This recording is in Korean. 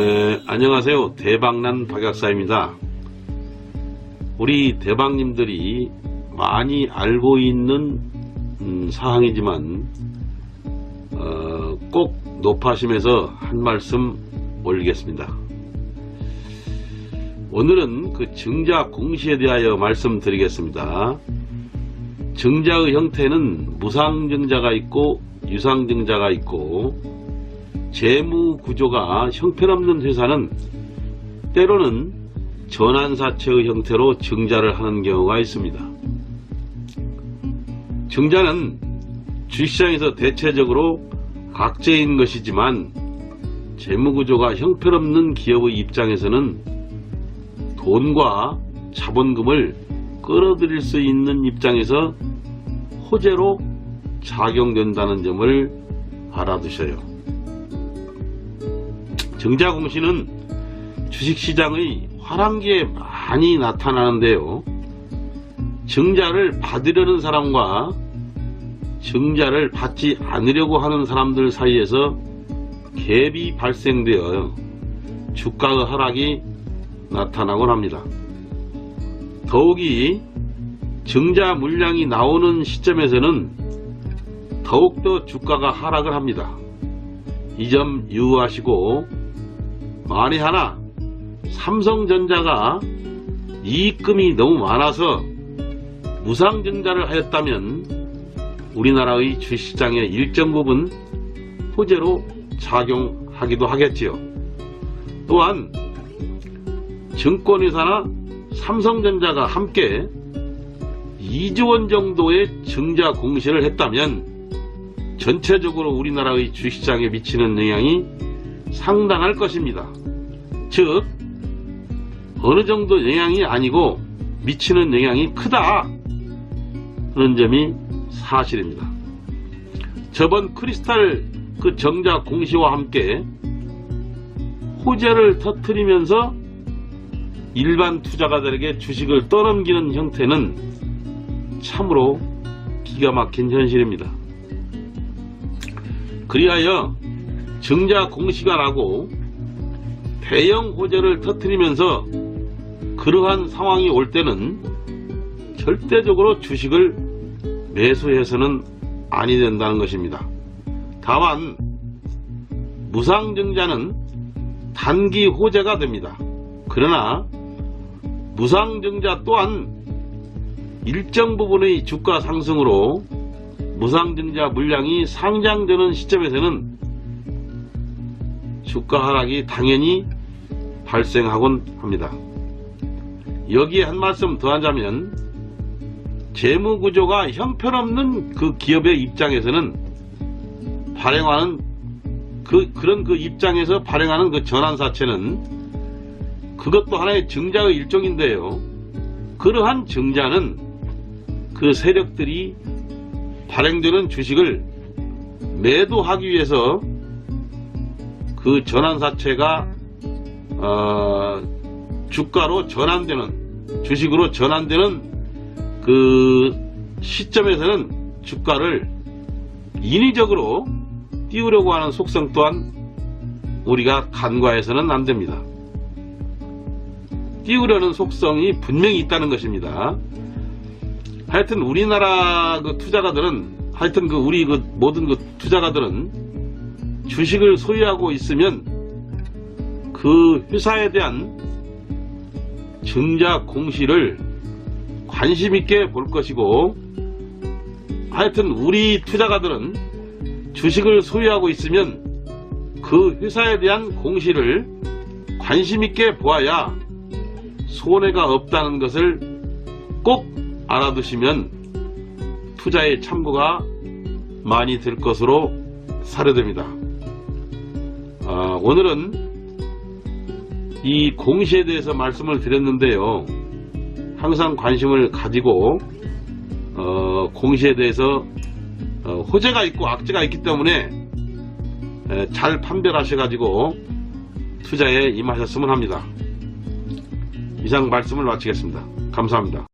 에, 안녕하세요. 대박난 박약사입니다. 우리 대박님들이 많이 알고 있는 음, 사항이지만 어, 꼭 높아심에서 한 말씀 올리겠습니다. 오늘은 그 증자 공시에 대하여 말씀드리겠습니다. 증자의 형태는 무상증자가 있고 유상증자가 있고 재무 구조가 형편없는 회사는 때로는 전환사채의 형태로 증자를 하는 경우가 있습니다. 증자는 주시장에서 대체적으로 악재인 것이지만 재무 구조가 형편없는 기업의 입장에서는 돈과 자본금을 끌어들일 수 있는 입장에서 호재로 작용된다는 점을 알아두셔요. 증자공시는 주식시장의 화랑기에 많이 나타나는데요. 증자를 받으려는 사람과 증자를 받지 않으려고 하는 사람들 사이에서 갭이 발생되어 주가의 하락이 나타나곤 합니다. 더욱이 증자 물량이 나오는 시점에서는 더욱더 주가가 하락을 합니다. 이 점 유의하시고 만에 하나 삼성전자가 이익금이 너무 많아서 무상증자를 하였다면 우리나라의 주시장의 일정 부분 호재로 작용하기도 하겠지요. 또한 증권회사나 삼성전자가 함께 2조 원 정도의 증자 공시를 했다면 전체적으로 우리나라의 주시장에 미치는 영향이 상당할 것입니다. 즉 어느 정도 영향이 아니고 미치는 영향이 크다 그런 점이 사실입니다. 저번 크리스탈 그 정자 공시와 함께 호재를 터트리면서 일반 투자가들에게 주식을 떠넘기는 형태는 참으로 기가 막힌 현실입니다. 그리하여 증자 공시가 나고 대형 호재를 터트리면서 그러한 상황이 올 때는 절대적으로 주식을 매수해서는 아니 된다는 것입니다. 다만 무상증자는 단기 호재가 됩니다. 그러나 무상증자 또한 일정 부분의 주가 상승으로 무상증자 물량이 상장되는 시점에서는 주가 하락이 당연히 발생하곤 합니다. 여기에 한 말씀 더 하자면 재무 구조가 형편없는 그 기업의 입장에서는 발행하는 그 그런 그 입장에서 발행하는 그 전환사채는 그것도 하나의 증자의 일종인데요. 그러한 증자는 그 세력들이 발행되는 주식을 매도하기 위해서 그 전환사채가 어, 주가로 전환되는 주식으로 전환되는 그 시점에서는 주가를 인위적으로 띄우려고 하는 속성 또한 우리가 간과해서는 안 됩니다. 띄우려는 속성이 분명히 있다는 것입니다. 하여튼 우리나라 그 투자가들은 하여튼 그 우리 그 모든 그 투자가들은 주식을 소유하고 있으면 그 회사에 대한 증자 공시를 관심 있게 볼 것이고 하여튼 우리 투자가들은 주식을 소유하고 있으면 그 회사에 대한 공시를 관심 있게 보아야 손해가 없다는 것을 꼭 알아두시면 투자에 참고가 많이 될 것으로 사료됩니다. 아, 오늘은 이 공시에 대해서 말씀을 드렸는데요. 항상 관심을 가지고 어, 공시에 대해서 어, 호재가 있고 악재가 있기 때문에 에, 잘 판별하셔가지고 투자에 임하셨으면 합니다. 이상 말씀을 마치겠습니다. 감사합니다.